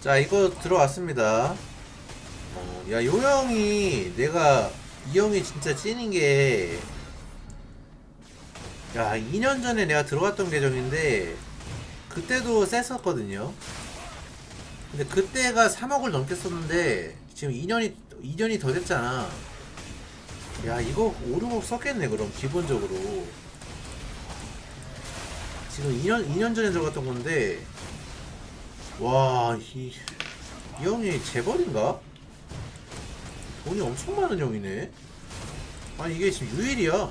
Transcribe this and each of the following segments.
자 이거 들어왔습니다 어, 야 요형이 내가 이 형이 진짜 찐인 게 야, 2년 전에 내가 들어갔던 계정인데 그때도 셌었거든요. 근데 그때가 3억을 넘게 썼는데 지금 2년이 2년이 더 됐잖아. 야, 이거 5, 6억 썼겠네 그럼 기본적으로. 지금 2년 2년 전에 들어갔던 건데 와, 이, 이 형이 재벌인가? 돈이 엄청 많은 형이네. 아니 이게 지금 유일이야.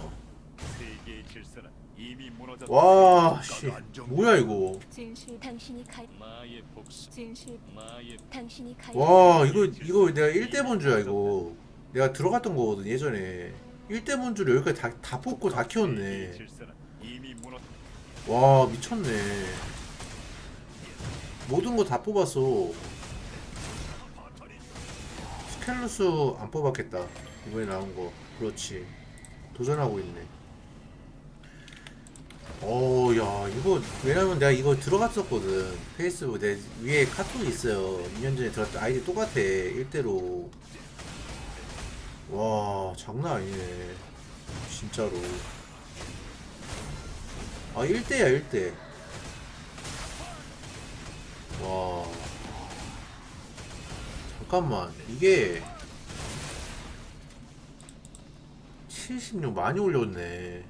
세계의 질서는 이미 무너졌다. 와, 씨, 뭐야 이거? 진실 당신이 갈 마의 복수, 진실 마의 당신이 갈 와, 이거 이거 내가 1대 본주야 이거. 내가 들어갔던 거거든 예전에. 1대 본주를 여기까지 다, 다 뽑고 다 세계의 키웠네. 질서는 이미 무너. 와, 미쳤네. 모든 거 다 뽑았어. 스켈루스 안 뽑았겠다. 이번에 나온 거. 그렇지. 도전하고 있네. 어, 야, 이거, 왜냐면 내가 이거 들어갔었거든. 페이스북 내 위에 카톡이 있어요. 2년 전에 들어갔던 아이디 똑같아. 1대로. 와, 장난 아니네. 진짜로. 아, 1대야, 1대. 와. 잠깐만. 이게 76 많이 올렸네.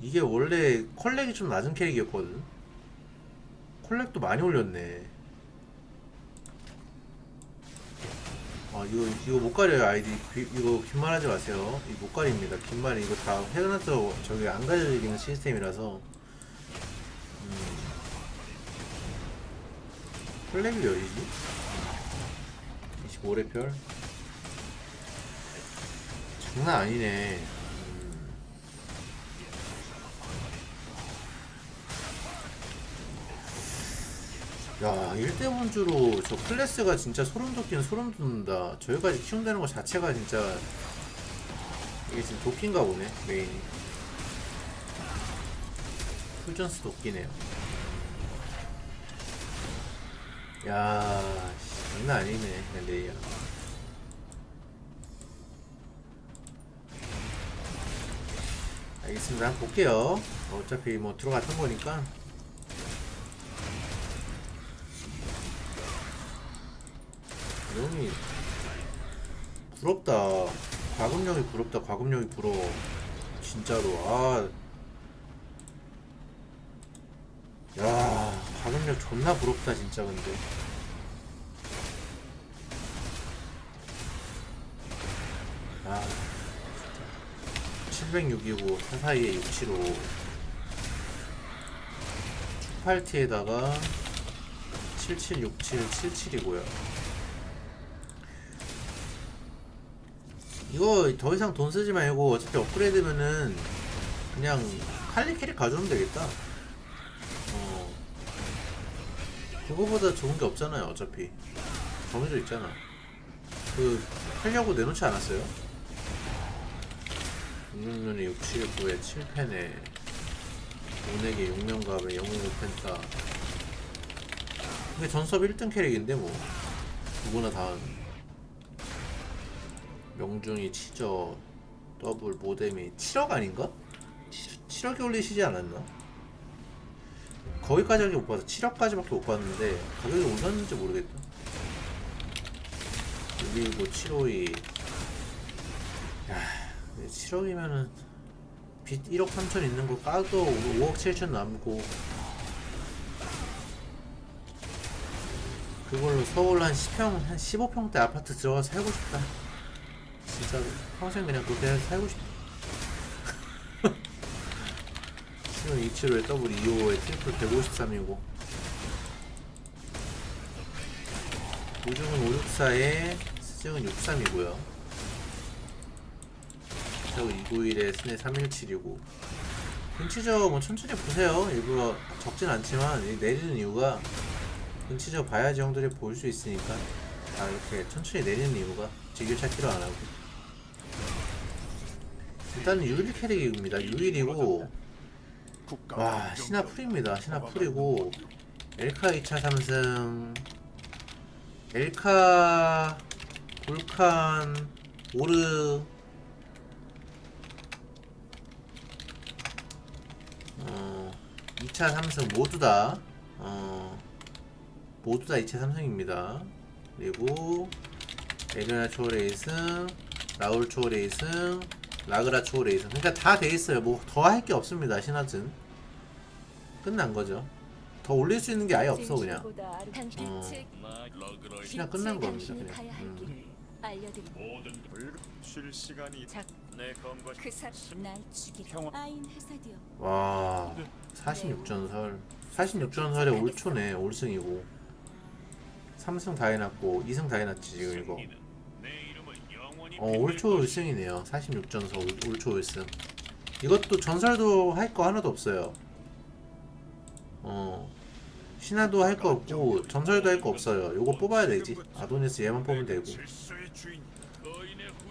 이게 원래 컬렉이 좀 낮은 캐릭이었거든. 컬렉도 많이 올렸네. 아 이거 이거 못 가려요 아이디 귀- 이거 긴말 하지 마세요 이못 가립니다 긴말 이거 다 해놔서 저기 안 가려지는 시스템이라서 컬렉이 몇 이지? 25레별 장난 아니네 음. 야, 1대 본주로 저 클래스가 진짜 소름 돋긴 소름 돋는다. 저기까지 키운다는 것 자체가 진짜 이게 지금 도끼인가 보네, 메인이. 풀전스 도끼네요. 야, 씨, 장난 아니네, 레이야. 알겠습니다. 한번 볼게요. 어차피 뭐 들어갔던 거니까. 형이 부럽다. 과금력이 부럽다. 과금력이 부러워. 진짜로. 아. 야, 과금력 존나 부럽다 진짜 근데. 아. 진짜. 706이고 사사이에 675. 축팔티에다가 7767 77이고요. 이거 더 이상 돈 쓰지 말고 어차피 업그레이드면은 그냥 칼리 캐릭 가져오면 되겠다. 그거보다 좋은 게 없잖아요, 어차피. 정해져 있잖아. 그, 하려고 내놓지 않았어요? 66년에 679에 7펜에 5내게 6명갑에 영웅 5펜타. 이게 전섭 1등 캐릭인데, 뭐. 누구나 다. 명중이 치저 더블 모뎀이 7억 아닌가? 7, 억이 올리시지 않았나? 거기까지밖에 못 봐서 7억까지밖에 못 봤는데 가격이 올랐는지 모르겠다. 119 752 야, 7억이면은 빚 1억 3천 있는 거 까도 5억 7천 남고. 그걸로 서울 한 10평, 한 15평대 아파트 들어가서 살고 싶다. 진짜로. 평생 그냥 그렇게 살고 싶다 지금 27호에 더블 2호에 트리플 153이고 우중은 564에 스증은 63이고요. 저거 291에 스네 317이고 근치저 뭐 천천히 보세요. 일부러 적진 않지만 이 내리는 이유가 근치저 봐야지 형들이 볼 수 있으니까 다 이렇게 천천히 내리는 이유가 지길 찾기로 안 하고. 일단은 유일 캐릭입니다. 유일이고 와 신화 풀입니다. 신화 풀이고. 엘카 2차 3승. 엘카 볼칸 오르. 어 2차 3승 모두 다. 어, 모두 다 2차 3승입니다. 그리고 에르나 초레이승 라울 초레이승 라그라 초레이승 그러니까 다 돼 있어요. 뭐 더 할 게 없습니다. 신화즌 끝난 거죠. 더 올릴 수 있는 게 아예 없어 그냥. 어. 즉 신화 끝난 겁니다 그냥. 음. 길 알려드리. 모든 불- 쉴 시간이 작- 내 검거 그 사람 날 죽이라. 평화- 아인 헤사디오 와 46전설. 46전설에 올초네 올승이고. 3승 다 해놨고 2승 다 해놨지 지금 이거. 내 이름은 영원히 어 올초 1승이네요. 46전설 올, 초 1승. 이것도 전설도 할 거 하나도 없어요 어. 신화도 할 거 없고 전설도 할 거 없어요. 요거 뽑아야 되지. 아도니스 얘만 뽑으면 되고.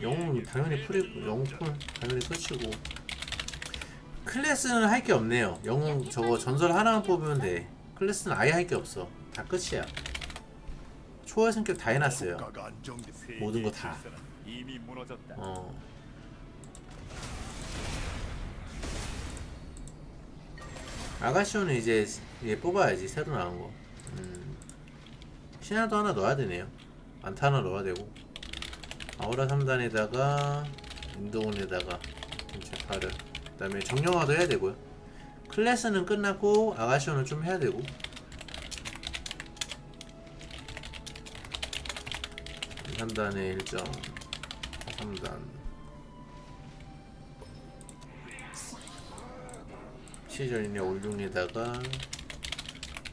영웅 당연히 풀이고 영웅 풀 당연히 끝이고. 클래스는 할 게 없네요. 영웅 저거 전설 하나만 뽑으면 돼. 클래스는 아예 할 게 없어. 다 끝이야. 초월 성격 다 해놨어요. 모든 거 다. 질서는 이미 무너졌다. 어 아가시오는 이제 얘 뽑아야지 새로 나온 거. 음. 신화도 하나 넣어야 되네요. 안타 하나 넣어야 되고. 아우라 3단에다가 인도온에다가 제파를. 그 다음에 정령화도 해야 되고요. 클래스는 끝났고 아가시오는 좀 해야 되고. 3단에 1점 3단 시절이네 올룡에다가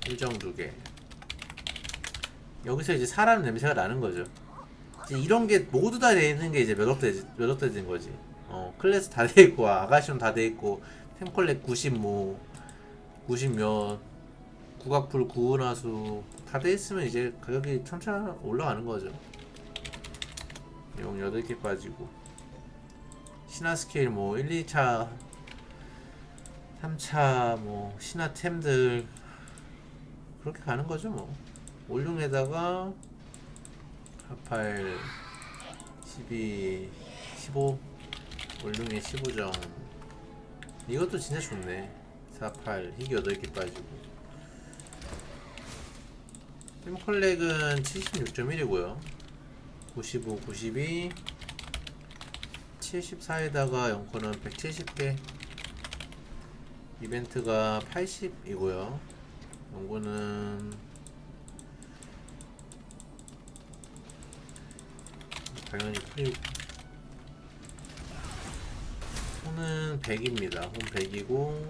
1정 2개. 여기서 이제 사람 냄새가 나는 거죠. 이제 이런 게 모두 다 돼 있는 게 이제 몇억대 몇억대 된 거지. 어 클래스 다 돼 있고 아가시온 다 돼 있고 템콜렉 90뭐 90몇 국악풀 구은하수 다 돼 있으면 이제 가격이 천천히 올라가는 거죠. 용 8개 빠지고. 신화 스케일 뭐 1, 2차 3차 뭐 신화템들 그렇게 가는 거죠 뭐. 올룡에다가 48 12 15 올룡에 15정. 이것도 진짜 좋네. 48 희귀 8개 빠지고. 템컬렉은 76.1이고요. 95, 92 74에다가 영코는 170개 이벤트가 80이고요. 연구는 당연히 프리 혼은 100입니다. 혼 100이고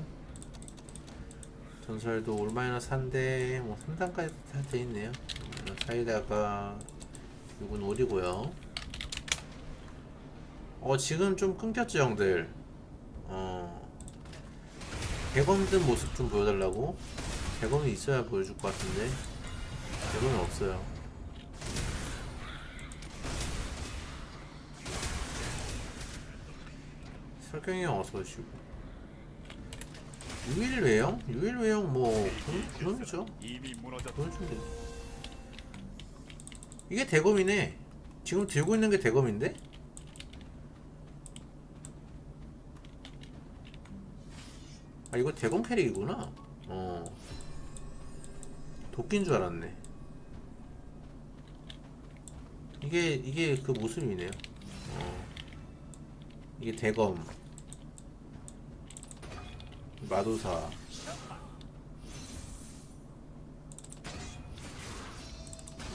전설도 올 마이너스 한데 뭐 3단까지 다 돼있네요. 사이다가 6은 5이고요. 어 지금 좀 끊겼죠 형들? 어 대검 든 모습 좀 보여달라고 대검이 있어야 보여줄 것 같은데 대검이 없어요 설경이 형 어서 오시고 6일 외형? 6일 외형 뭐 그런, 그런죠 이미 무너졌다. 그런 좀 돼. 이게 대검이네 지금 들고 있는 게 대검인데? 이거 대검 캐릭이구나. 어. 도끼인 줄 알았네. 이게 이게 그 모습이네요. 어. 이게 대검. 마도사.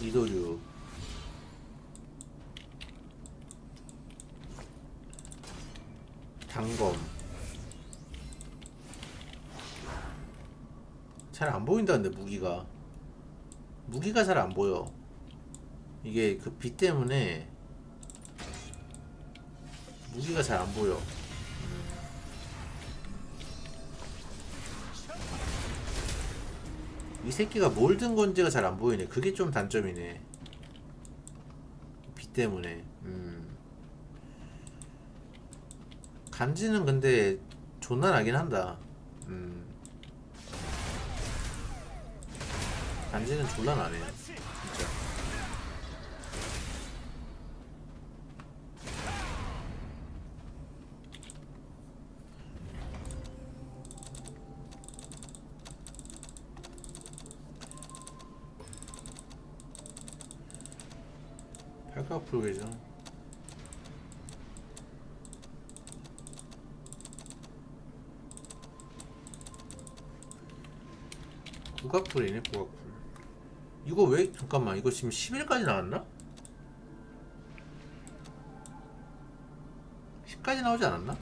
이도류. 단검 잘 안 보인다 근데 무기가 무기가 잘 안 보여 이게 그 빛 때문에 무기가 잘 안 보여 이 새끼가 뭘 든 건지가 잘 안 보이네. 그게 좀 단점이네. 빛 때문에. 음. 간지는 근데 존나 나긴 한다. 음. 간지는 졸라 나네 진짜. 팔각 프로게죠 잠깐만 이거 지금 10일까지 나왔나? 10까지 나오지 않았나?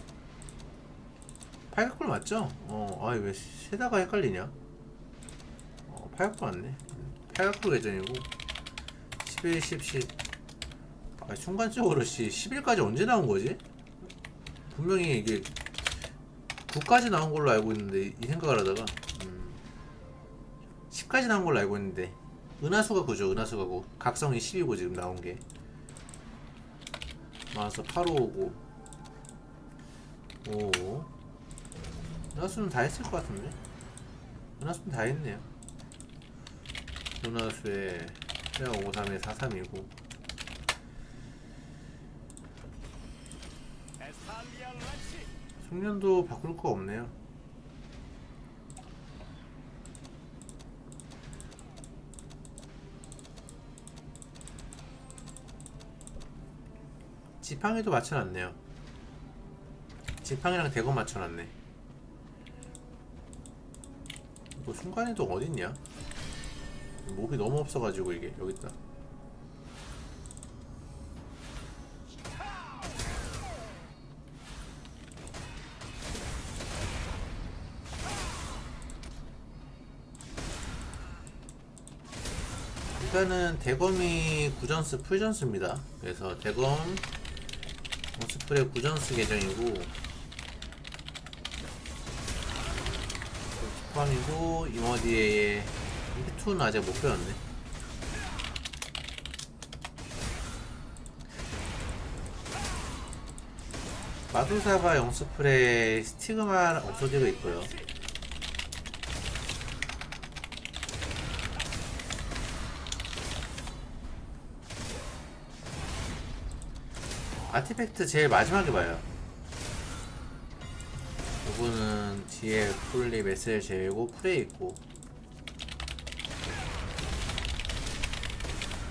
팔각풀 맞죠? 어, 아이 왜 세다가 헷갈리냐? 어, 팔각풀 맞네. 음, 팔각풀 계정이고 11, 10, 10. 아, 순간적으로 씨 10일까지 언제 나온 거지? 분명히 이게 9까지 나온 걸로 알고 있는데 이 생각을 하다가 음, 10까지 나온 걸로 알고 있는데 은하수가 9죠 은하수가 9 각성이 10이고 지금 나온 게. 나와서 8호 오고. 5 은하수는 다 했을 것 같은데? 은하수는 다 했네요. 은하수에 태양 53에 43이고. 숙련도 바꿀 거 없네요 지팡이도 맞춰놨네요. 지팡이랑 대고 맞춰놨네. 이거 순간이동 어딨냐? 몹이 너무 없어가지고 이게 여기 있다. 일단은 대검이 구전스 풀전스입니다. 그래서 대검 오스프레 구전스 계정이고 쿠팡이고 이머디에 히투는 아직 못 배웠네. 마두사바 영스프레 스티그마 없어지고 있고요. 아티팩트 제일 마지막에 봐요. 이거는 뒤에 풀리 메셀 제외고 풀에 있고.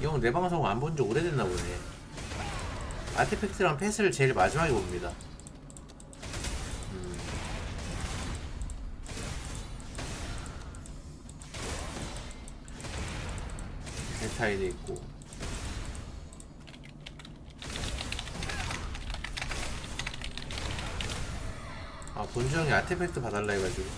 이형내 방송 안 본 지 오래됐나 보네. 아티팩트랑 패스를 제일 마지막에 봅니다. 음. 데타이도 있고. 본주 형이 아티팩트 봐달라 해가지고.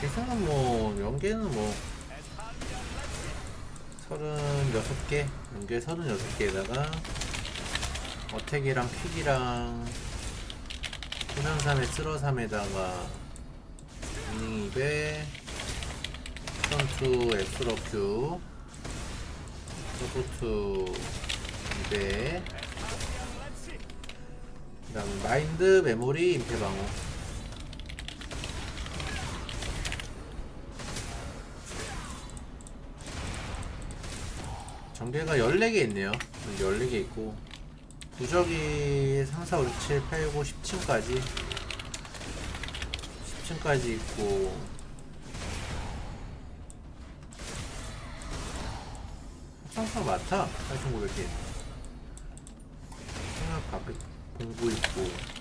계산은 뭐 연계는 뭐 36개? 연계 36개에다가 어택이랑 퀵이랑 후전삼에 쓸어삼에다가 이닝 2배. 선투 엑스로 큐. 서포트 2배. 그 다음 마인드 메모리 임페방어. 전개가 14개 있네요. 14개 있고. 부적이 3, 4, 5, 6, 7, 8, 9, 10층까지 10층까지 있고. 합성사 많다. 8,900개 생각 가끔 공부 있고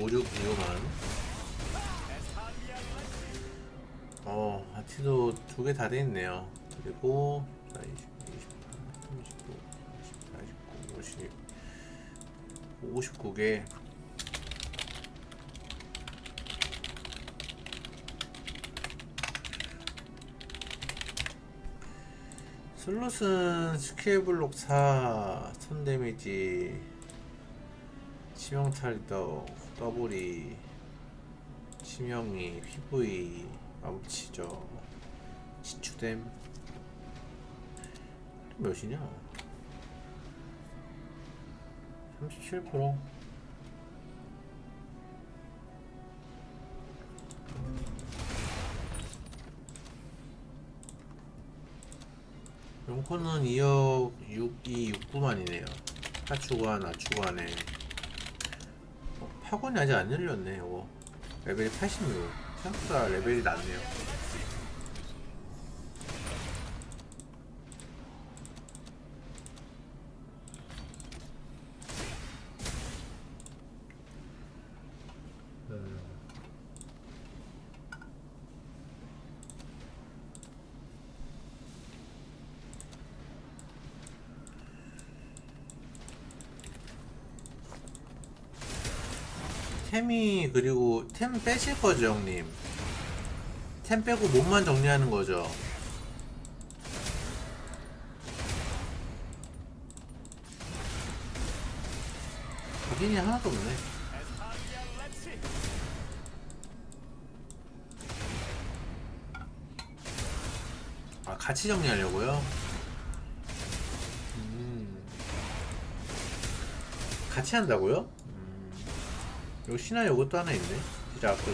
5625만. 어 아치도 두 개 다 돼있네요. 그리고 20, 28, 39, 40, 50, 59개. 슬롯은 스케이블록 4, 1000 데미지 치명타 리더. 더블이 치명이 PV 마법치죠. 지추댐. 몇이냐? 37% 용코는 2억 6이 6구만이네요. 하추관 아추관에 어, 파곤이 아직 안 열렸네 요거 레벨이 86 생각보다 레벨이 낮네요 템이 그리고 템 빼실 거죠 형님 템 빼고 몸만 정리하는 거죠 각인이 하나도 없네 아 같이 정리하려고요? 음. 같이 한다고요? 음. 요 신화 요것도 하나 있네. 아까 그.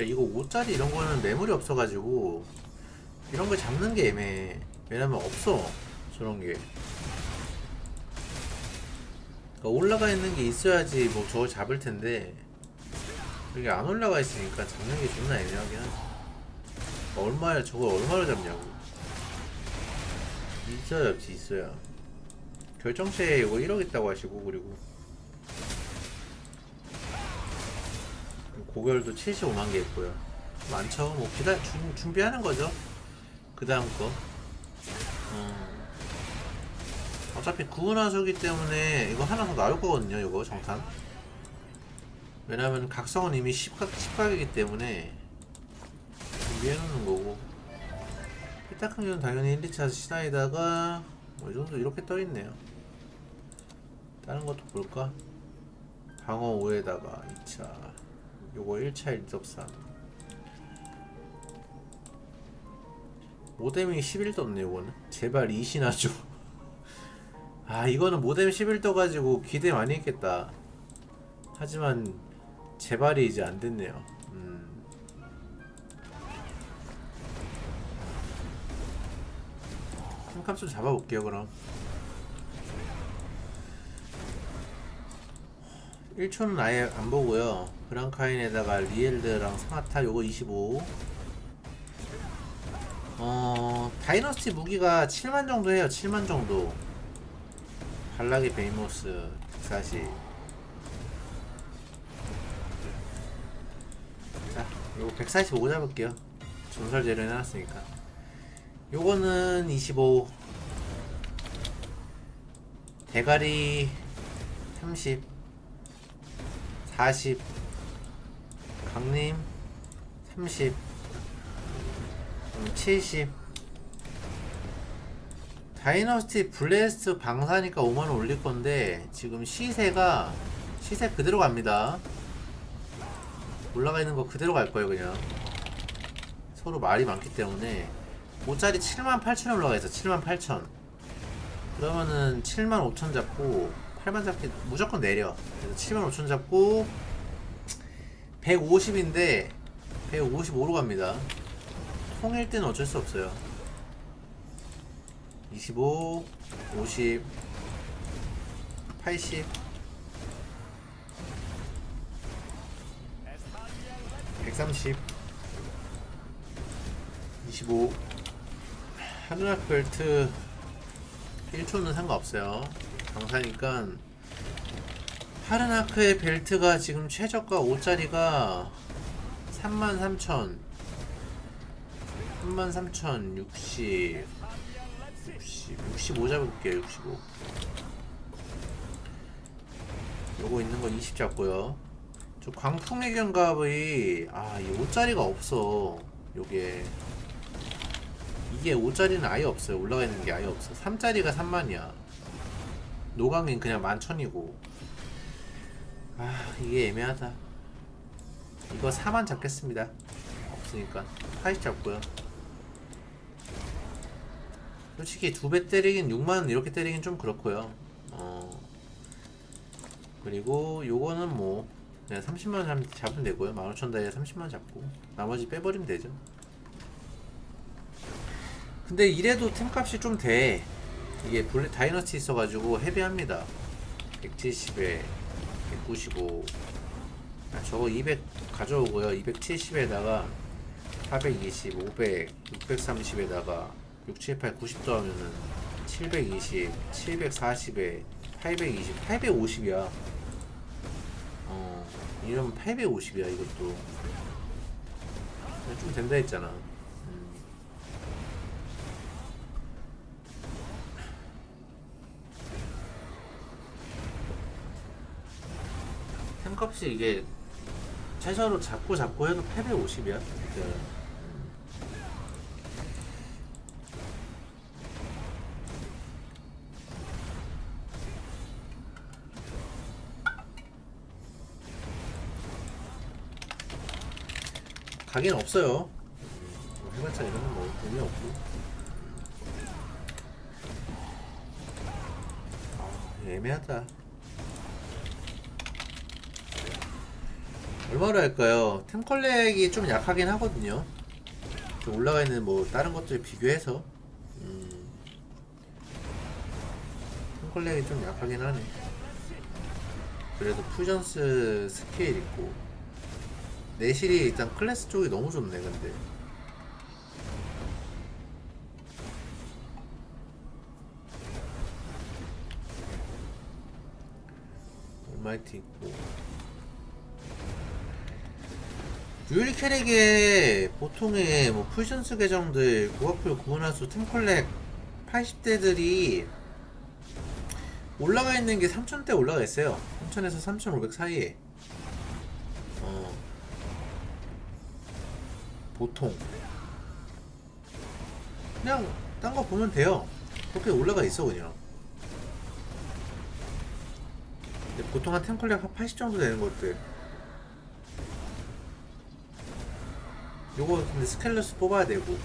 야 이거 5짜리 이런 거는 매물이 없어가지고 이런 거 잡는 게 애매해. 왜냐면 없어 저런 게. 그러니까 올라가 있는 게 있어야지 뭐 저거 잡을 텐데 이게 안 올라가 있으니까 잡는 게 존나 애매하긴 하지. 얼마야 저걸 얼마로 잡냐고. 있어야 잡지 있어야. 결정체에 이거 1억 있다고 하시고 그리고. 고결도 75만 개 있고요. 많죠. 뭐 기다 준, 준비하는 거죠. 그 다음 거. 어. 어차피 구은화수기 때문에 이거 하나 더 나올 거거든요 이거 정탄 왜냐면 각성은 이미 10각, 10각이기 때문에 준비해놓는 거고. 피타큰 경우는 당연히 1, 2차 시나이다가 뭐이 정도 이렇게 떠있네요 다른 것도 볼까? 방어 5에다가 2차 요거 1차 1.3 모뎀이 11도 없네 요거는. 제발 2신화 줘아 이거는 모뎀 11도 가지고 기대 많이 했겠다. 하지만 제발이 이제 안 됐네요. 음. 한값 좀 잡아볼게요 그럼 1초는 아예 안 보고요. 브랑카인에다가 리엘드랑 사마타 요거 25. 어, 다이너스티 무기가 7만 정도 해요. 7만 정도. 발락의 베이모스 140. 자, 요거 145 잡을게요. 전설 재료 해놨으니까. 요거는 25. 대가리 30. 40 강림 30 음, 70 다이너스티 블레스트 방사니까 5만원 올릴 건데 지금 시세가 시세 그대로 갑니다. 올라가 있는 거 그대로 갈 거예요 그냥. 서로 말이 많기 때문에. 5짜리 7만 8천 올라가 있어 7만 8천. 그러면은 7만 5천 잡고 8만 잡기 무조건 내려. 그래서 7만 5천 잡고 150인데 155로 갑니다. 통일 때는 어쩔 수 없어요. 25 50 80 130 25 하늘악 벨트 1초는 상관없어요 강사니까 파르나크의 벨트가 지금 최저가 5짜리가 33,000 33,000 60 60 65 잡을게요 65 요거 있는 건 20 잡고요. 저 광풍의 견갑이 아이 5짜리가 없어 요게. 이게 5짜리는 아예 없어요. 올라가 있는 게 아예 없어. 3짜리가 3만이야 노강인 그냥 11,000이고. 아 이게 애매하다. 이거 4만 잡겠습니다. 없으니까. 80 잡고요. 솔직히 두 배 때리긴 6만 이렇게 때리긴 좀 그렇고요. 어. 그리고 요거는 뭐 그냥 30만 원 잡으면 되고요. 15,000달에 30만 잡고. 나머지 빼버리면 되죠. 근데 이래도 템값이 좀 돼 이게 블랙 다이너스티 있어가지고 헤비합니다 170에 195 아, 저거 200 가져오고요 270에다가 420, 500, 630에다가 6, 7, 8, 90 더하면은 720, 740에 820, 850이야. 어, 이러면 850이야, 이것도. 좀 된다 했잖아. 값이 이게 최저로 잡고 잡고 해도 850이야. 진짜. 가게는 없어요. 뭐 해봤자 이런 뭐 의미 없고. 아, 애매하다. 얼마로 할까요? 템 컬렉이 좀 약하긴 하거든요. 좀 올라가 있는 뭐 다른 것들 비교해서 음, 템 컬렉이 좀 약하긴 하네. 그래도 퓨전스 스케일 있고 내실이 일단 클래스 쪽이 너무 좋네 근데 올마이트 있고 유일 캐릭의 보통의 뭐 풀션스 계정들 고학풀 구분할수 템컬렉 80대들이 올라가 있는 게 3000대 올라가 있어요. 3000에서 3500 사이에. 어. 보통. 그냥 딴 거 보면 돼요. 그렇게 올라가 있어 그냥. 보통 한 템컬렉 한80 정도 되는 것들 요거 근데 스켈러스 뽑아야 되고.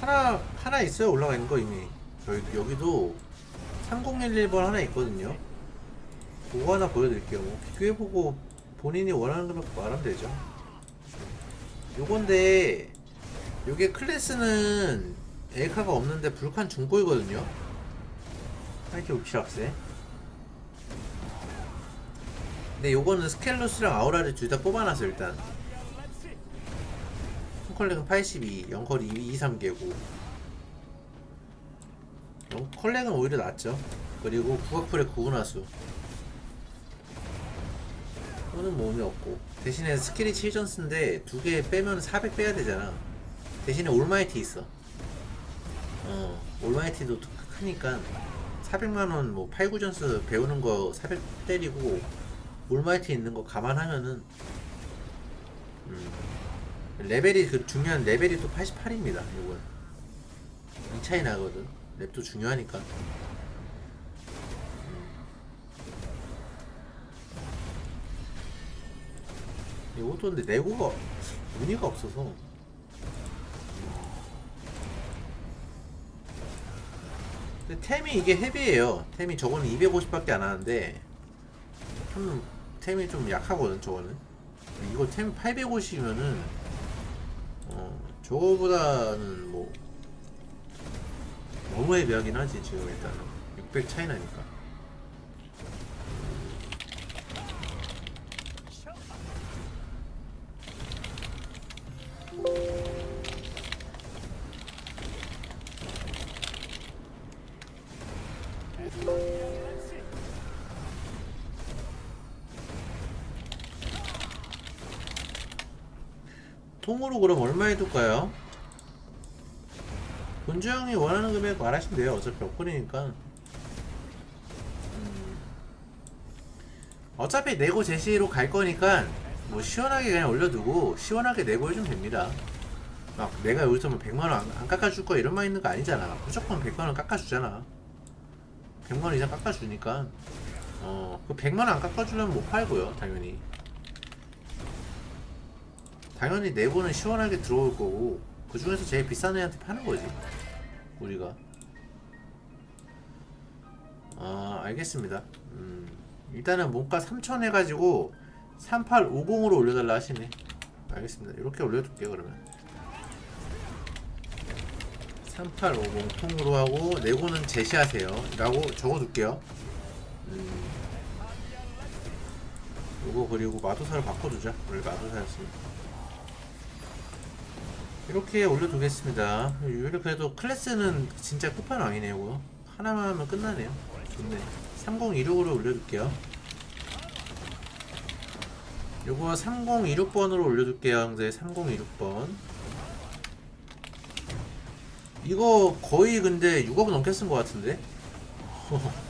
하나 하나 있어요. 올라가 있는 거 이미. 저희 여기도 3011번 하나 있거든요. 그거 하나 보여드릴게요. 뭐 비교해보고 본인이 원하는 것만 말하면 되죠. 요건데 요게 클래스는 엘카가 없는데 불칸 중고이거든요. 하이트 오키락세 근데 요거는 스켈로스랑 아우라를 둘 다 뽑아놨어 일단 컬렉은 82, 영컬이 2, 3개고. 컬렉은 오히려 낫죠. 그리고 국악풀의 구분화수. 이거는 뭐 의미 없고. 대신에 스킬이 7전스인데 두 개 빼면 400 빼야 되잖아. 대신에 올마이티 있어. 어 올마이티도 크니까 400만원 뭐 8, 9전스 배우는 거 400 때리고 올마이티 있는 거 감안하면은 음, 레벨이 그 중요한 레벨이 또 88입니다 이건. 이 차이 나거든. 랩도 중요하니까. 이것도 근데 내고가 무늬가 없어서. 근데 템이 이게 헤비해요. 템이 저거는 250밖에 안 하는데 좀 템이 좀 약하거든 저거는. 이거 템 850이면은 어 저거보다는 뭐 너무 헤비하긴 하지 지금 일단은. 600 차이 나니까 통으로 그럼 얼마에 둘까요? 본주 형이 원하는 금액 말하시면 돼요. 어차피 업글이니까. 음. 어차피 내고 제시로 갈 거니까 뭐 시원하게 그냥 올려두고 시원하게 내고 해주면 됩니다. 막 내가 여기서 뭐 100만원 안, 안 깎아줄 거야 이런 말 있는 거 아니잖아. 무조건 100만원 깎아주잖아. 100만원 이상 깎아주니까. 어, 그 100만원 안 깎아주려면 못 팔고요, 당연히. 당연히 내고는 시원하게 들어올 거고, 그 중에서 제일 비싼 애한테 파는 거지. 우리가. 아, 알겠습니다. 음, 일단은 몸가 3천 해가지고 3850으로 올려달라 하시네. 알겠습니다. 이렇게 올려둘게요, 그러면. 3850 통으로 하고, 내고는 제시하세요. 라고 적어둘게요. 음. 요거 그리고 마도사를 바꿔두자. 원래 마도사였으니까. 이렇게 올려두겠습니다. 유일히 그래도 클래스는 진짜 끝판왕이네요. 하나만 하면 끝나네요. 좋네. 3026으로 올려둘게요. 요거 3026번으로 올려둘게요. 형제 3026번. 이거 거의 근데 6억 넘게 쓴 것 같은데?